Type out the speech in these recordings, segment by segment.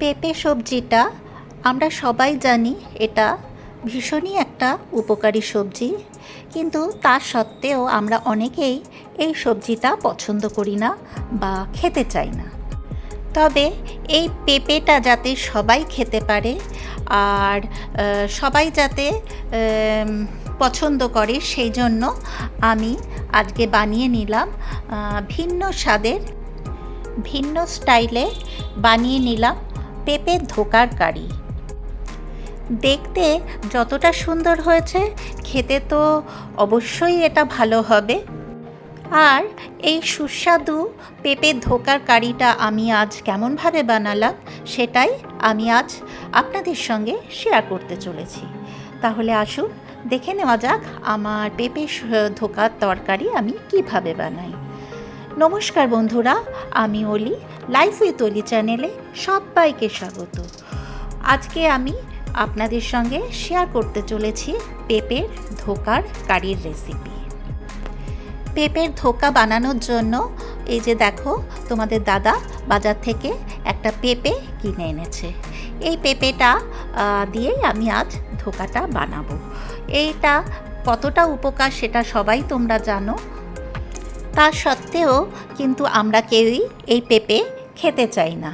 পেঁপে সবজিটা আমরা সবাই জানি এটা ভীষণই একটা উপকারী সবজি, কিন্তু তা সত্ত্বেও আমরা অনেকেই এই সবজিটা পছন্দ করি না বা খেতে চাই না। তবে এই পেঁপেটা যাতে সবাই খেতে পারে আর সবাই যাতে পছন্দ করে সেই জন্য আমি আজকে বানিয়ে নিলাম ভিন্ন স্বাদের, ভিন্ন স্টাইলে বানিয়ে নিলাম পেঁপের ধোকার কারি দেখতে যতটা সুন্দর হয়েছে, খেতে তো অবশ্যই এটা ভালো হবে। আর এই সুস্বাদু পেঁপের ধোকার কারিটা আমি আজ কেমনভাবে বানালাম, সেটাই আমি আজ আপনাদের সঙ্গে শেয়ার করতে চলেছি। তাহলে আসুন, দেখে নেওয়া যাক আমার পেঁপে ধোকার তরকারি আমি কীভাবে বানাই। নমস্কার বন্ধুরা, আমি অলি লাইফ উইথ অলি চ্যানেলে সবাইকে স্বাগত। আজকে আমি আপনাদের সঙ্গে শেয়ার করতে চলেছি পেঁপের ধোকার কারির রেসিপি পেঁপের ধোকা বানানোর জন্য এই যে দেখো, তোমাদের দাদা বাজার থেকে একটা পেঁপে কিনে এনেছে। এই পেঁপেটা দিয়েই আমি আজ ধোকাটা বানাবো। এইটা কতটা উপকার সেটা সবাই তোমরা জানো। তা সত্ত্বেও কিন্তু আমরা কেউই এই পেঁপে খেতে চাই না।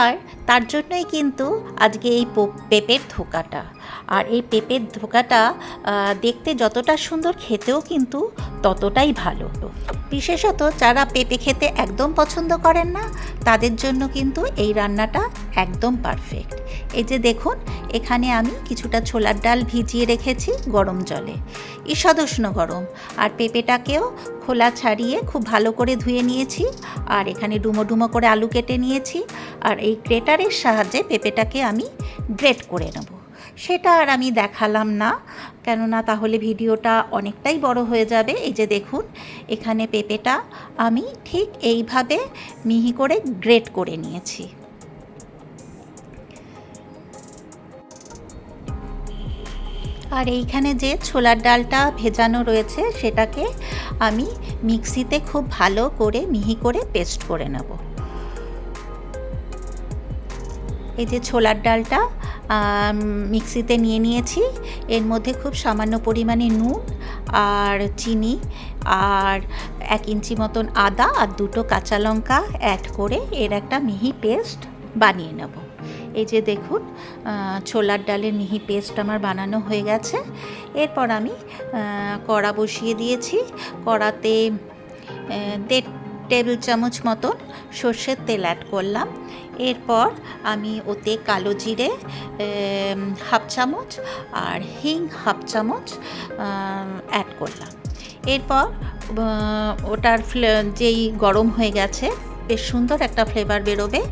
আর তার জন্যই কিন্তু আজকে এই পেঁপের ধোকাটা। আর এই পেঁপের ধোকাটা দেখতে যতটা সুন্দর খেতেও কিন্তু ততটাই ভালো। বিশেষত যারা পেঁপে খেতে একদম পছন্দ করেন না, তাদের জন্য কিন্তু এই রান্নাটা একদম পারফেক্ট এই যে দেখুন, এখানে আমি কিছুটা ছোলার ডাল ভিজিয়ে রেখেছি গরম জলে। ঈষদুষ্ণ গরম। আর পেঁপেটাকেও খোলা ছাড়িয়ে খুব ভালো করে ধুয়ে নিয়েছি। আর এখানে ডুমো ডুমো করে আলু কেটে নিয়েছি। আর এই গ্রেটারের সাহায্যে পেঁপেটাকে আমি গ্রেট করে নেব। সেটা আর আমি দেখালাম না। কেননা তাহলে ভিডিওটা অনেকটাই বড় হয়ে যাবে। এই যে দেখুন, এখানে পেঁপেটা আমি ঠিক এইভাবে মিহি করে গ্রেট করে নিয়েছি। আর এইখানে যে ছোলার ডালটা ভেজানো রয়েছে, সেটাকে আমি মিক্সিতে খুব ভালো করে মিহি করে পেস্ট করে নেব। এই যে ছোলার ডালটা মিক্সিতে নিয়ে নিয়েছি। এর মধ্যে খুব সামান্য পরিমাণে নুন আর চিনি আর এক ইঞ্চি মতন আদা আর দুটো কাঁচা লঙ্কা অ্যাড করে এর একটা মিহি পেস্ট বানিয়ে নেব। এই যে দেখুন ছোলার ডালের মিহি পেস্ট আমার বানানো হয়ে গেছে। এরপর আমি কড়া বসিয়ে দিয়েছি। কড়াতে দেড় টেবিল চামচ মতন সর্ষের তেল অ্যাড করলাম। এরপর আমি ওতে কালো জিরে হাফ চামচ আর হিং হাফ চামচ অ্যাড করলাম। এরপর ওটার যেই গরম হয়ে গেছে, বেশ সুন্দর একটা ফ্লেভার বেরোবে।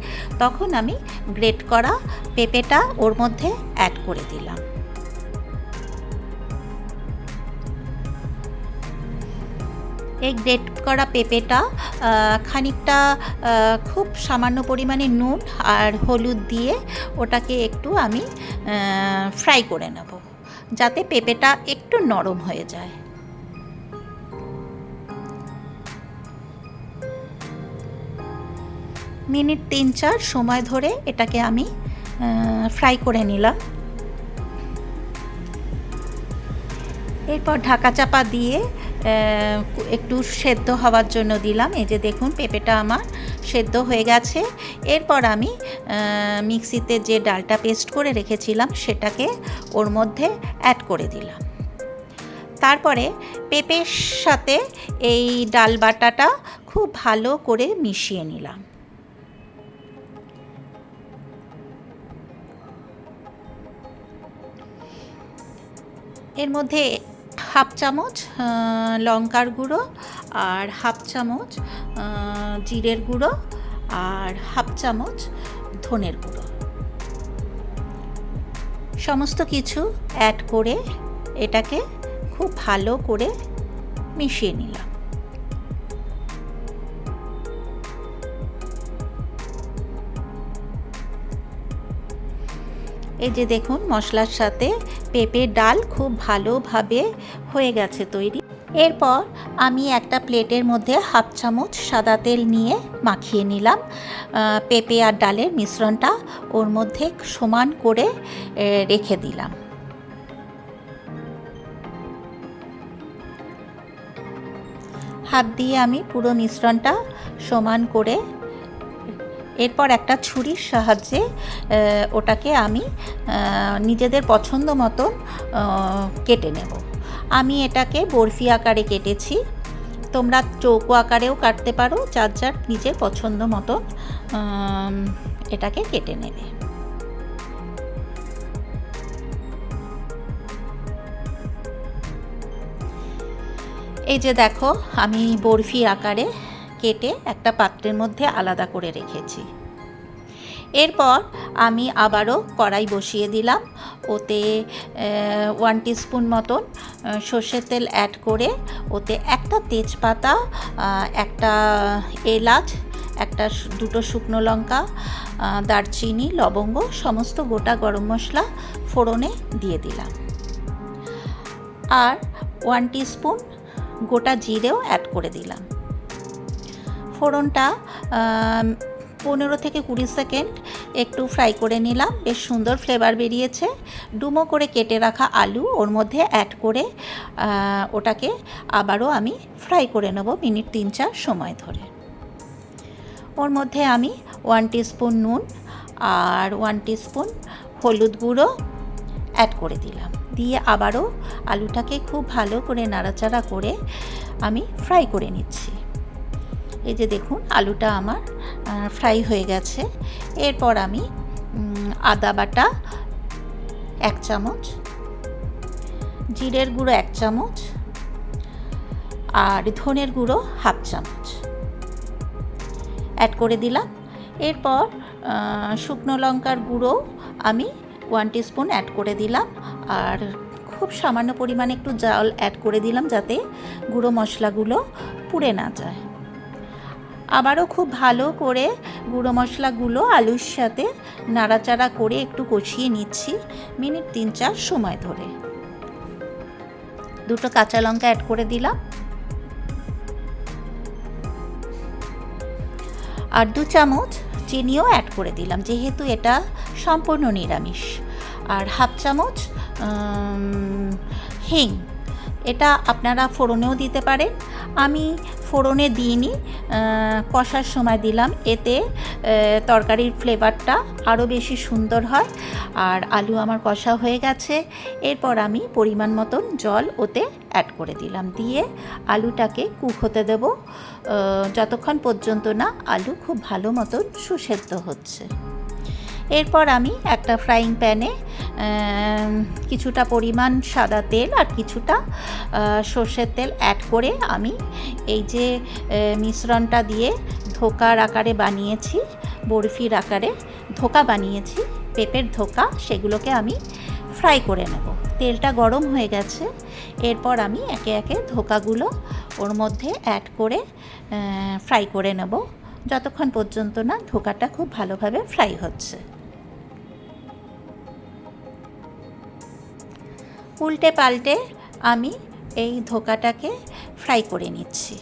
তখন আমি গ্রেট করা পেঁপেটা ওর মধ্যে অ্যাড করে দিলাম। এই গ্রেট করা পেঁপেটা খানিকটা খুব সামান্য পরিমাণে নুন আর হলুদ দিয়ে ওটাকে একটু আমি ফ্রাই করে নেব, যাতে পেঁপেটা একটু নরম হয়ে যায়। মিনিট তিন চার সময় ধরে এটাকে আমি ফ্রাই করে নিলাম। এরপর ঢাকা চাপা দিয়ে একটু সেদ্ধ হওয়ার জন্য দিলাম। এই যে দেখুন, পেঁপেটা আমার সেদ্ধ হয়ে গেছে। এরপর আমি মিক্সিতে যে ডালটা পেস্ট করে রেখেছিলাম, সেটাকে ওর মধ্যে অ্যাড করে দিলাম। তারপরে পেঁপের সাথে এই ডাল বাটাটা খুব ভালো করে মিশিয়ে নিলাম। এর মধ্যে হাফ চামচ লঙ্কার গুঁড়ো আর হাফ চামচ জিরের গুঁড়ো আর হাফ চামচ ধনের গুঁড়ো। সমস্ত কিছু অ্যাড করে এটাকে খুব ভালো করে মিশিয়ে নিলাম। এই যে দেখুন, মশলার সাথে পেঁপের ডাল খুব ভালোভাবে হয়ে গেছে তৈরি। এরপর আমি একটা প্লেটের মধ্যে হাফ চামচ সাদা তেল নিয়ে মাখিয়ে নিলাম। পেঁপে আর ডালের মিশ্রণটা ওর মধ্যে সমান করে রেখে দিলাম। হাত দিয়ে আমি পুরো মিশ্রণটা সমান করে এরপর একটা ছুরির সাহায্যে ওটাকে আমি নিজেদের পছন্দ মতন কেটে নেব। আমি এটাকে বরফি আকারে কেটেছি। তোমরা চৌকো আকারেও কাটতে পারো যার যার নিজের পছন্দ আম, এটাকে কেটে নেবে। এই যে দেখো আমি বরফি আকারে কেটে একটা পাত্রের মধ্যে আলাদা করে রেখেছি। এরপর আমি আবারও কড়াই বসিয়ে দিলাম। ওতে ওয়ান টিস্পুন মতন সর্ষের তেল অ্যাড করে ওতে একটা তেজপাতা একটা এলাচ, একটা দুটো শুকনো লঙ্কা দারচিনি, লবঙ্গ, সমস্ত গোটা গরম মশলা ফোড়নে দিয়ে দিলাম। আর ওয়ান টিস্পুন গোটা জিরেও অ্যাড করে দিলাম। ফোড়নটা পনেরো থেকে কুড়ি সেকেন্ড একটু ফ্রাই করে নিলাম। বেশ সুন্দর ফ্লেভার বেরিয়েছে। ডুমো করে কেটে রাখা আলু ওর মধ্যে অ্যাড করে ওটাকে আবারও আমি ফ্রাই করে নেব মিনিট তিন চার সময় ধরে। ওর মধ্যে আমি ওয়ান টিস্পুন নুন আর ওয়ান টিস্পুন হলুদ গুঁড়ো অ্যাড করে দিলাম। দিয়ে আবারও আলুটাকে খুব ভালো করে নাড়াচাড়া করে আমি ফ্রাই করে নিচ্ছি। এই যে দেখুন, আলুটা আমার ফ্রাই হয়ে গেছে। এরপর আমি আদা বাটা এক চামচ, জিরের গুঁড়ো এক চামচ, আর ধনের গুঁড়ো হাফ চামচ। অ্যাড করে দিলাম। এরপর শুকনো লঙ্কার গুঁড়ো আমি ওয়ান টিস্পুন অ্যাড করে দিলাম। আর খুব সামান্য পরিমাণে একটু জল অ্যাড করে দিলাম যাতে গুঁড়ো মশলাগুলো পুড়ে না যায়। আবারও খুব ভালো করে গুঁড়ো মশলাগুলো আলুর সাথে নাড়াচাড়া করে একটু কষিয়ে নিচ্ছি মিনিট তিন চার সময় ধরে। দুটো কাঁচা লঙ্কা অ্যাড করে দিলাম। আর দু চামচ চিনিও অ্যাড করে দিলাম, যেহেতু এটা সম্পূর্ণ নিরামিষ। আর হাফ চামচ হিং। এটা আপনারা ফোড়নেও দিতে পারেন। আমি ফোড়নে দিইনি কষার সময় দিলাম। এতে তরকারির ফ্লেভারটা আরও বেশি সুন্দর হয়। আর আলু আমার কষা হয়ে গেছে। এরপর আমি পরিমাণ মতন জল ওতে অ্যাড করে দিলাম। দিয়ে আলুটাকে কুক হতে দেব। যতক্ষণ পর্যন্ত না আলু খুব ভালো মতন সুসেদ্ধ হচ্ছে। এরপর আমি একটা ফ্রাইং প্যানে কিছুটা পরিমাণ সাদা তেল আর কিছুটা সর্ষের তেল অ্যাড করে আমি এই যে মিশ্রণটা দিয়ে ধোকার আকারে বানিয়েছি, বরফির আকারে ধোকা বানিয়েছি, পেঁপের ধোকা, সেগুলোকে আমি ফ্রাই করে নেব। তেলটা গরম হয়ে গেছে, এরপর আমি একে একে ধোকাগুলো ওর মধ্যে অ্যাড করে ফ্রাই করে নেব। যতক্ষণ পর্যন্ত না ধোকাটা খুব ভালোভাবে ফ্রাই হচ্ছে। উল্টে পাল্টে আমি এই ধোকাটাকে ফ্রাই করে নিচ্ছি।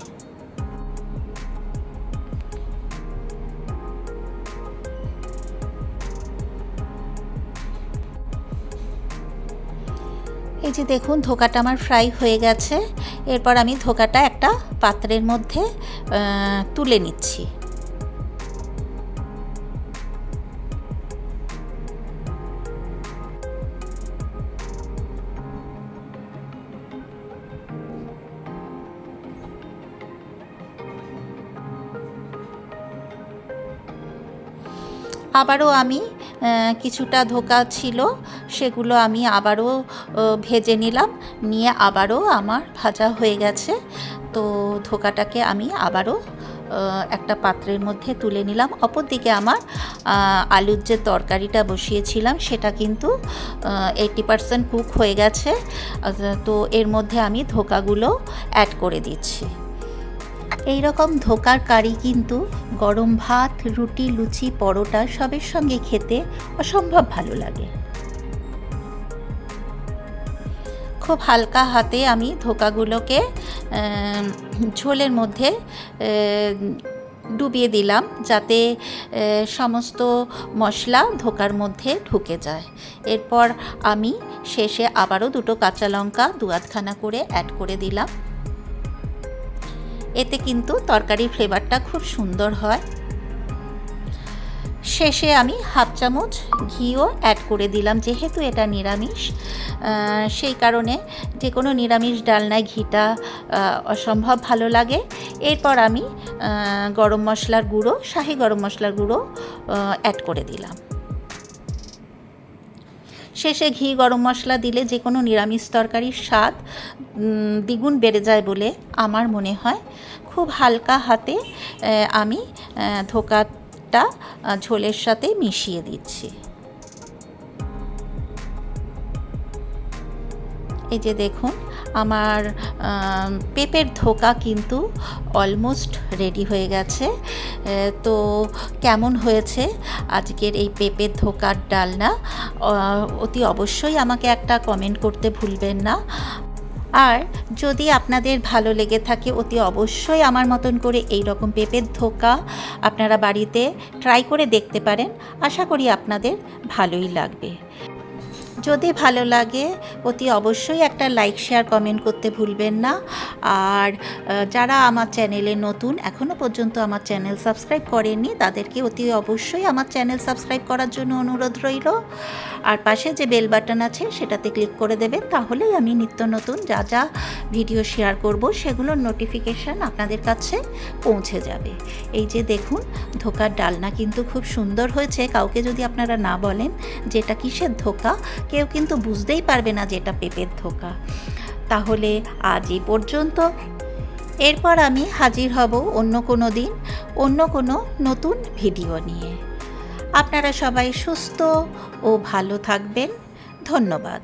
এই যে দেখুন, ধোকাটা আমার ফ্রাই হয়ে গেছে। এরপর আমি ধোকাটা একটা পাত্রের মধ্যে তুলে নিচ্ছি। আবারও আমি কিছুটা ধোকা ছিল, সেগুলো আমি আবারও ভেজে নিলাম, নিয়ে আবারও আমার ভাজা হয়ে গেছে। তো ধোকাটাকে আমি আবারও একটা পাত্রের মধ্যে তুলে নিলাম। অপরদিকে আমার আলুর যে তরকারিটা বসিয়েছিলাম, সেটা কিন্তু এইটি পারসেন্ট কুক হয়ে গেছে। তো এর মধ্যে আমি ধোকাগুলো অ্যাড করে দিচ্ছি। এই রকম ধোকার কারি কিন্তু গরম ভাত, রুটি, লুচি, পরোটা সবের সঙ্গে খেতে অসম্ভব ভালো লাগে। খুব হালকা হাতে আমি ধোকাগুলোকে ঝোলের মধ্যে ডুবিয়ে দিলাম যাতে সমস্ত মশলা ধোকার মধ্যে ঢুকে যায়। এরপর আমি শেষে আবারও দুটো কাঁচা লঙ্কা দু আধখানা করে অ্যাড করে দিলাম। এতে কিন্তু তরকারির ফ্লেভারটা খুব সুন্দর হয়। শেষে আমি হাফ চামচ ঘিও অ্যাড করে দিলাম, যেহেতু এটা নিরামিষ সেই কারণে যে কোনো নিরামিষ ডালনায় ঘিটা অসম্ভব ভালো লাগে। এরপর আমি গরম মশলার গুঁড়ো, শাহি গরম মশলার গুঁড়ো অ্যাড করে দিলাম। শেষে ঘি গরম মশলা দিলে যে কোনো নিরামিষ তরকারির স্বাদ দ্বিগুণ বেড়ে যায় বলে আমার মনে হয়। খুব হালকা হাতে আমি ধোকাটা ঝোলের সাথে মিশিয়ে দিচ্ছি। এই যে দেখুন আমার আম, পেঁপের ধোকা কিন্তু অলমোস্ট রেডি হয়ে গেছে। তো কেমন হয়েছে আজকের এই পেঁপের ধোকার ডালনা? অতি অবশ্যই আমাকে একটা কমেন্ট করতে ভুলবেন না। আর যদি আপনাদের ভালো লেগে থাকে অতি অবশ্যই আমার মতন করে এই রকম পেঁপের ধোকা আপনারা বাড়িতে ট্রাই করে দেখতে পারেন। আশা করি আপনাদের ভালোই লাগবে। যদি ভালো লাগে, অতি অবশ্যই একটা লাইক শেয়ার কমেন্ট করতে ভুলবেন না। আর যারা আমার চ্যানেলে নতুন এখনও পর্যন্ত আমার চ্যানেল সাবস্ক্রাইব করেননি, তাদেরকে অতি অবশ্যই আমার চ্যানেল সাবস্ক্রাইব করার জন্য অনুরোধ রইল। আর পাশে যে বেল বাটন আছে, সেটাতে ক্লিক করে দেবেন, তাহলেই আমি নিত্য নতুন যা যা ভিডিও শেয়ার করব, সেগুলোর নোটিফিকেশান আপনাদের কাছে পৌঁছে যাবে। এই যে দেখুন, ধোকার ডালনা কিন্তু খুব সুন্দর হয়েছে। কাউকে যদি আপনারা না বলেন যে এটা কিসের ধোকা কেউ কিন্তু বুঝতেই পারবে না যে এটা পেঁপের ধোকা। তাহলে আজ এই পর্যন্ত। এরপর আমি হাজির হব অন্য কোনো দিন, অন্য কোনো নতুন ভিডিও নিয়ে। আপনারা সবাই সুস্থ ও ভালো থাকবেন। ধন্যবাদ।